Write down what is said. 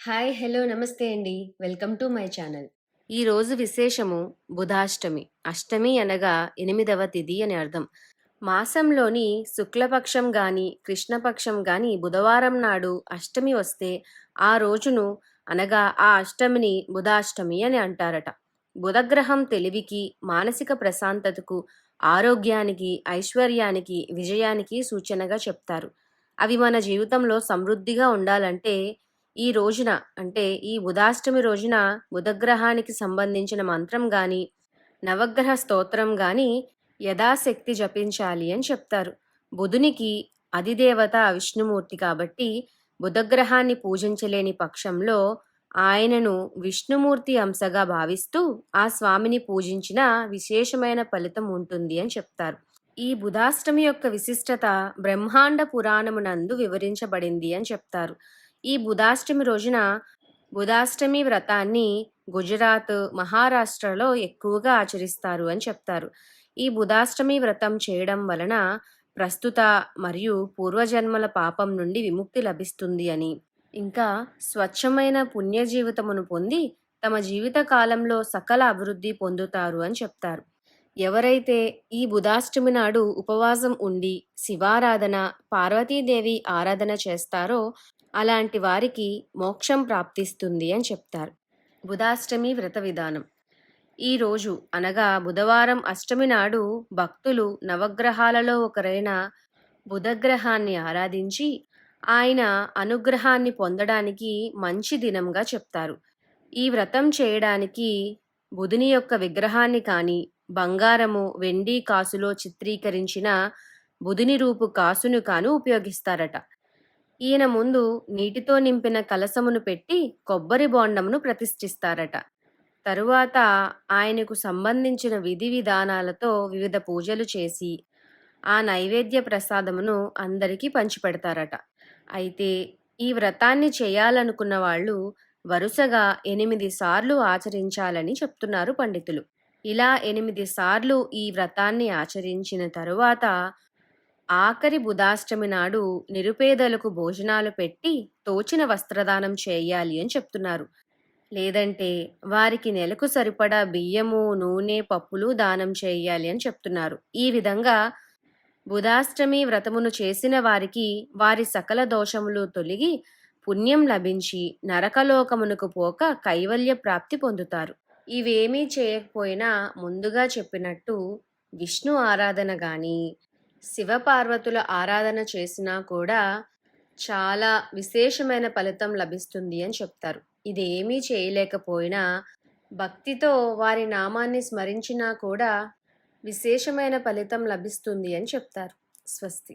Hi hello నమస్తే అండి. Welcome to my channel. ఈ రోజు విశేషము బుధాష్టమి. అష్టమి అనగా ఎనిమిదవ తిథి అని అర్థం. మాసంలోని శుక్లపక్షం గాని కృష్ణపక్షం గాని బుధవారం నాడు అష్టమి వస్తే ఆ రోజును అనగా ఆ అష్టమిని బుధాష్టమి అని అంటారట. బుధగ్రహం తెలివికి మానసిక ప్రశాంతతకు ఆరోగ్యానికి ఐశ్వర్యానికి విజయానికి సూచనగా చెప్తారు. అవి మన జీవితంలో సమృద్ధిగా ఉండాలంటే ఈ రోజున అంటే ఈ బుధాష్టమి రోజున బుధగ్రహానికి సంబంధించిన మంత్రం గాని నవగ్రహ స్తోత్రం గాని యథాశక్తి జపించాలి అని చెప్తారు. బుధునికి అధిదేవత విష్ణుమూర్తి కాబట్టి బుధగ్రహాన్ని పూజించలేని పక్షంలో ఆయనను విష్ణుమూర్తి అంశగా భావిస్తూ ఆ స్వామిని పూజించిన విశేషమైన ఫలితం ఉంటుంది అని చెప్తారు. ఈ బుధాష్టమి యొక్క విశిష్టత బ్రహ్మాండ పురాణమునందు వివరించబడింది అని చెప్తారు. ఈ బుధాష్టమి రోజున బుధాష్టమి వ్రతాన్ని గుజరాత్ మహారాష్ట్రలో ఎక్కువగా ఆచరిస్తారు అని చెప్తారు. ఈ బుధాష్టమి వ్రతం చేయడం వలన ప్రస్తుత మరియు పూర్వజన్మల పాపం నుండి విముక్తి లభిస్తుంది అని. ఇంకా స్వచ్ఛమైన పుణ్య జీవితమును పొంది తమ జీవిత కాలంలో సకల అభివృద్ధి పొందుతారు అని చెప్తారు. ఎవరైతే ఈ బుధాష్టమి నాడు ఉపవాసం ఉండి శివారాధన పార్వతీదేవి ఆరాధన చేస్తారో అలాంటి వారికి మోక్షం ప్రాప్తిస్తుంది అని చెప్తారు. బుధాష్టమి వ్రత విధానం. ఈరోజు అనగా బుధవారం అష్టమి నాడు భక్తులు నవగ్రహాలలో ఒకరైన బుధగ్రహాన్ని ఆరాధించి ఆయన అనుగ్రహాన్ని పొందడానికి మంచి దినంగా చెప్తారు. ఈ వ్రతం చేయడానికి బుధుని యొక్క విగ్రహాన్ని కానీ బంగారము వెండి కాసులో చిత్రీకరించిన బుధుని రూపు కాసును కాను ఉపయోగిస్తారట. ఈయన ముందు నీటితో నింపిన కలసమును పెట్టి కొబ్బరి బోండమును ప్రతిష్ఠిస్తారట. తరువాత ఆయనకు సంబంధించిన విధి విధానాలతో వివిధ పూజలు చేసి ఆ నైవేద్య ప్రసాదమును అందరికీ పంచిపెడతారట. అయితే ఈ వ్రతాన్ని చేయాలనుకున్న వాళ్ళు వరుసగా ఎనిమిది సార్లు ఆచరించాలని చెప్తున్నారు పండితులు. ఇలా ఎనిమిది సార్లు ఈ వ్రతాన్ని ఆచరించిన తరువాత ఆఖరి బుధాష్టమి నాడు నిరుపేదలకు భోజనాలు పెట్టి తోచిన వస్త్రదానం చేయాలి అని చెప్తున్నారు. లేదంటే వారికి నెలకు సరిపడా బియ్యము నూనె పప్పులు దానం చేయాలి అని చెప్తున్నారు. ఈ విధంగా బుధాష్టమి వ్రతమును చేసిన వారికి వారి సకల దోషములు తొలగి పుణ్యం లభించి నరకలోకమునకు పోక కైవల్య ప్రాప్తి పొందుతారు. ఇవేమీ చేయకపోయినా ముందుగా చెప్పినట్టు విష్ణు ఆరాధన గాని శివపార్వతుల ఆరాధన చేసినా కూడా చాలా విశేషమైన ఫలితం లభిస్తుంది అని చెప్తారు. ఇది ఏమీ చేయలేకపోయినా భక్తితో వారి నామాన్ని స్మరించినా కూడా విశేషమైన ఫలితం లభిస్తుంది అని చెప్తారు. స్వస్తి.